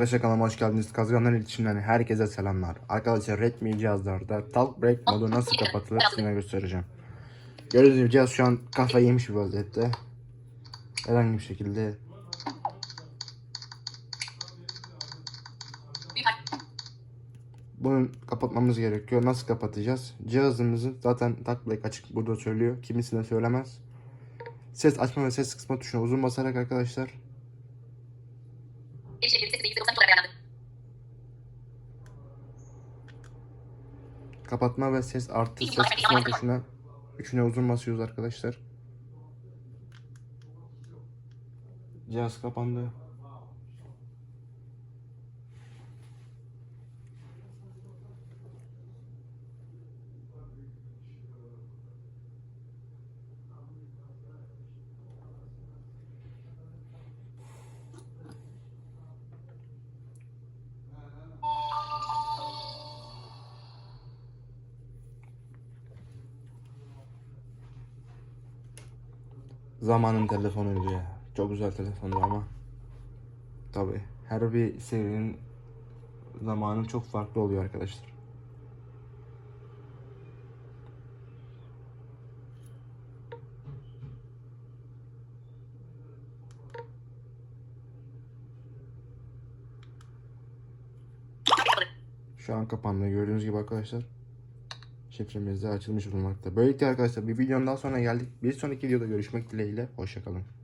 Arkadaşlar kanalıma hoş geldiniz. Kazganlar iletişimden herkese selamlar. Arkadaşlar Redmi cihazlarda Talk Break modu nasıl kapatılır size göstereceğim. Gördüğünüz gibi cihaz şu an kafayı yemiş bir vaziyette. Herhangi bir şekilde bunu kapatmamız gerekiyor. Nasıl kapatacağız? Cihazımızın zaten Talk Break açık burada söylüyor. Kimisine söylemez. Ses açma ve ses kısma tuşuna uzun basarak arkadaşlar Erişilebilir ses %93 olarak ayarlandı. Kapatma ve ses artı ses kısmı tuşuna üçüne uzun basıyoruz arkadaşlar. Cihaz kapandı. Zamanın telefonuydu ya. Çok güzel telefondu ama. Tabi her bir serinin zamanı çok farklı oluyor arkadaşlar. Şu an kapandı gördüğünüz gibi arkadaşlar. Şifremiz açılmış bulunmakta. Böylelikle arkadaşlar bir videonun daha sonra geldik. Bir sonraki videoda görüşmek dileğiyle. Hoşçakalın.